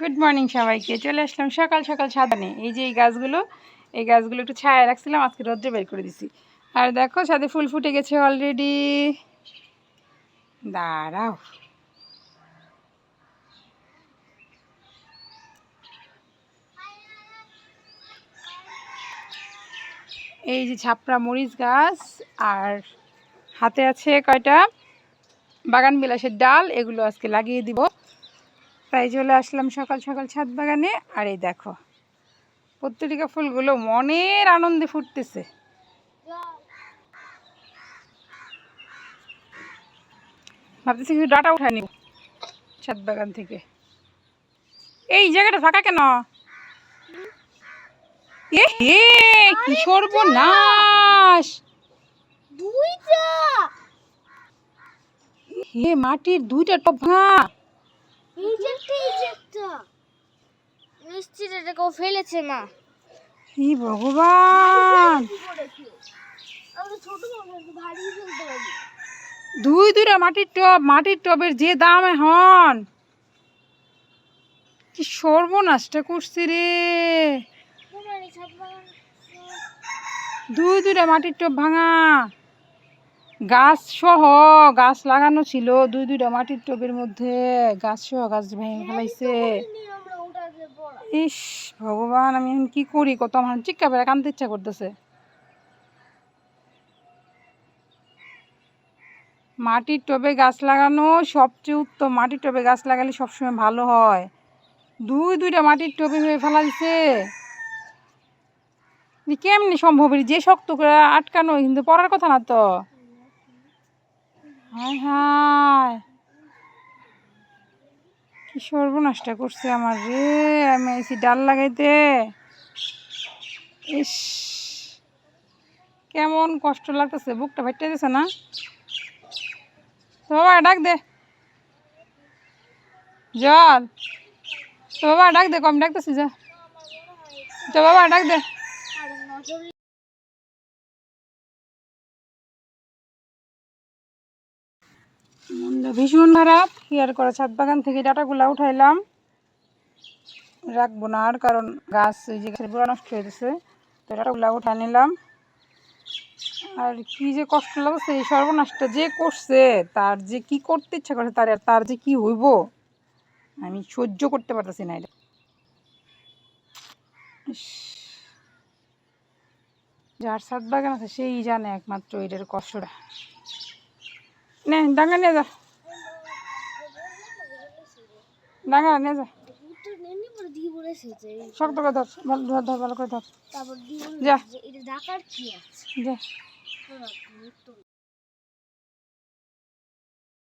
Good morning সবাইকে। চলে আসলাম সকাল সকাল সাদানে এই যে এই গাছগুলো এই গাছগুলো একটু ছায়া রাখছিলাম, আজকে রোদ্রে বের করে দিছি। আর দেখো, সাথে ফুল ফুটে গেছে অলরেডি দাঁড়াও। এই যে ছাপড়া মরিচ গাছ, আর হাতে আছে কয়টা? বাগান বিলাসের ডাল, এগুলো আজকে লাগিয়ে দিব। তাই চলে আসলাম সকাল সকাল ছাদ বাগানে। আর এই দেখো, পত্রিকা ফুলগুলো মনের আনন্দে ফুটতেছে। ভাবতেছি কিছু ডাটা উঠায় নিব ছাদ বাগান থেকে। এই জায়গাটা ফাঁকা কেন? এ হে কি সর্বনাশ দুইটা হে মাটির দুইটা টপ ভাঙা। নিশ্চিত এটা কেউ ফেলেছে মা হে ভগবান। দুই দুইটা মাটির টব মাটির টবের যে দাম হন কি সর্বনাশটা করছি রে। দুই দুইটা মাটির টব ভাঙা। গাছ সহ গাছ লাগানো ছিল, দুই দুইটা মাটির টবের মধ্যে গাছ সহ গাছ ভেঙে ফেলাইছে। ইস, ভগবান, আমি এখন কি করি? কত আমার চিক্কা বেড়া কানতে ইচ্ছা করতেছে। মাটির টবে গাছ লাগানো সবচেয়ে উত্তম, মাটির টবে গাছ লাগালে সবসময় ভালো হয়। দুই দুইটা মাটির টবে হয়ে ফেলা দিছে কেমনি সম্ভব যে শক্ত করে আটকানো, কিন্তু পড়ার কথা না তো। হায় হায়। কি সর্বনাশটা করছে আমার রে, আমি এসি ডাল লাগাইতে। ইস, কেমন কষ্ট লাগতেছে, বুকটা ফাইটে গেছে না? তো বাবা, ডাক দে। জল। তো বাবা, ডাক দে, কম ডাকতেছি, যা। তো বাবা, ডাক দে। ভীষণ খারাপ। কি আর করে ছাদ বাগান থেকে ডাটাগুলা উঠাইলাম। রাখব না আর, কারণ গাছ এই যে গাছের গোড়া নষ্ট হয়ে গেছে। তো ডাটাগুলা উঠাই নিলাম। আর কি যে কষ্ট লাগছে, এই সর্বনাশটা যে করছে, তার যে কি করতে ইচ্ছা করে, তার তার যে কি হইব, আমি সহ্য করতে পারতেছি না এটা। যার ছাদ বাগান আছে, সেই জানে একমাত্র এটার কষ্টটা। নে ডাঙা নিয়ে যা ডাঙা নিয়ে যা শক্ত করে ধর ভালো ধর ধর ভালো করে ধর। যা। যা। যে।